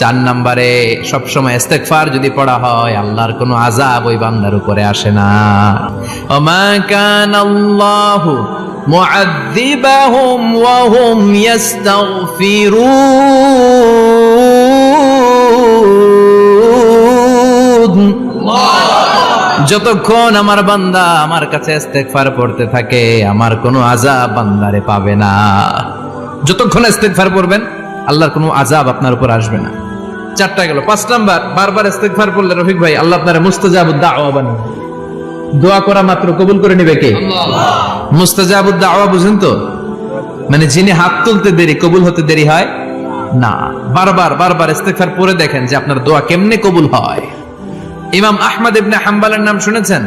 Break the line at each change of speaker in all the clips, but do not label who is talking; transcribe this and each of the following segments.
চার নম্বরে, সবসময় ইস্তেগফার যদি পড়া হয়, আল্লাহর কোনো আযাব ওই বান্দার উপরে আসে না। ওমা কানাল্লাহু মুআযযিবাহুম ওয়া হুম ইস্তাগফিরুন। যতক্ষণ আমার বান্দা আমার কাছে ইস্তেগফার পড়তে থাকে, আমার কোনো আযাব বান্দারে পাবে না। যতক্ষণ ইস্তেগফার পড়বেন, আল্লাহর কোনো আজাব আপনার উপর আসবে না। চারটা গেল। পাঁচ নাম্বার বারবার ইস্তেগফার পড়লে রফিক ভাই আল্লাহ আপনার মুস্তাজাবুদ দাওয়া বানাবে। দোয়া করা মাত্র কবুল করে নেবে কে? মুস্তাজাবুদ দাওয়া বুঝেন তো? মানে যিনি হাত তুলতে দেরি কবুল হতে দেরি হয়? না। বারবার বারবার ইস্তেগফার পড়ে দেখেন যে আপনার দোয়া কেমনে কবুল হয়। ইমাম আহমদ ইবনে হাম্বালের নাম শুনেছেন?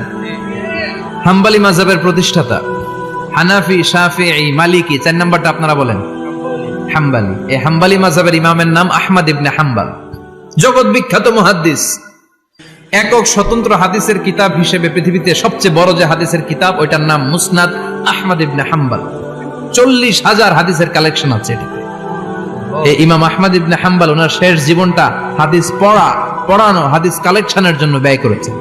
হাম্বালি মাযহাবের প্রতিষ্ঠাতা। হানাফি শাফিঈ মালিকি চার নাম্বারটা আপনারা বলেন। হাম্বালি। এই হাম্বালি মাযহাবের ইমামের নাম আহমদ ইবনে হাম্বাল। জগৎ বিখ্যাত মুহাদ্দিস। একক স্বতন্ত্র হাদিসের কিতাব হিসেবে পৃথিবীতে সবচেয়ে বড় যে হাদিসের কিতাব, ওইটার নাম মুসনাদ আহমদ ইবনে হাম্বাল। চল্লিশ হাজার হাদিসের কালেকশন আছে এটাতে। এই ইমাম আহমদ ইবনে হাম্বাল ওনার শেষ জীবনটা হাদিস পড়া, পড়ানো, হাদিস কালেকশনের জন্য ব্যয় করেছেন।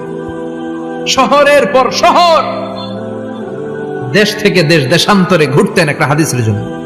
শহরের পর শহর! দেশ থেকে দেশ, দেশান্তরে ঘুরতেন একটা হাদিসের জন্য।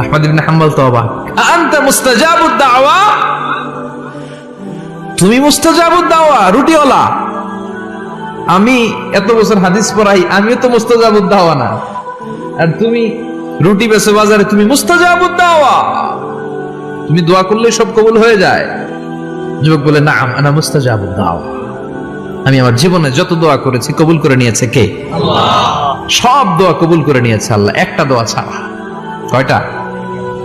আহমদ ইবনে হাম্বল তো অবাক। আনতা মুস্তাজাবুদ দাওয়া? তুমি মুস্তাজাবুদ দাওয়া রুটিওয়ালা। আমি এত বছর হাদিস পড়াই আমিও তো মুস্তাজাবুদ দাওয়া না। আর তুমি রুটি বেচো বাজারে তুমি মুস্তাজাবুদ দাওয়া। তুমি দোয়া করলে সব কবুল হয়ে যায়। যুবক বলে না আনা মুস্তাজাবুদ দাওয়া। আমি আমার জীবনে যত দোয়া করেছি কবুল করে নিয়েছে কে? সব দোয়া কবুল করে নিয়েছে আল্লাহ একটা দোয়া ছাড়া। কয়টা?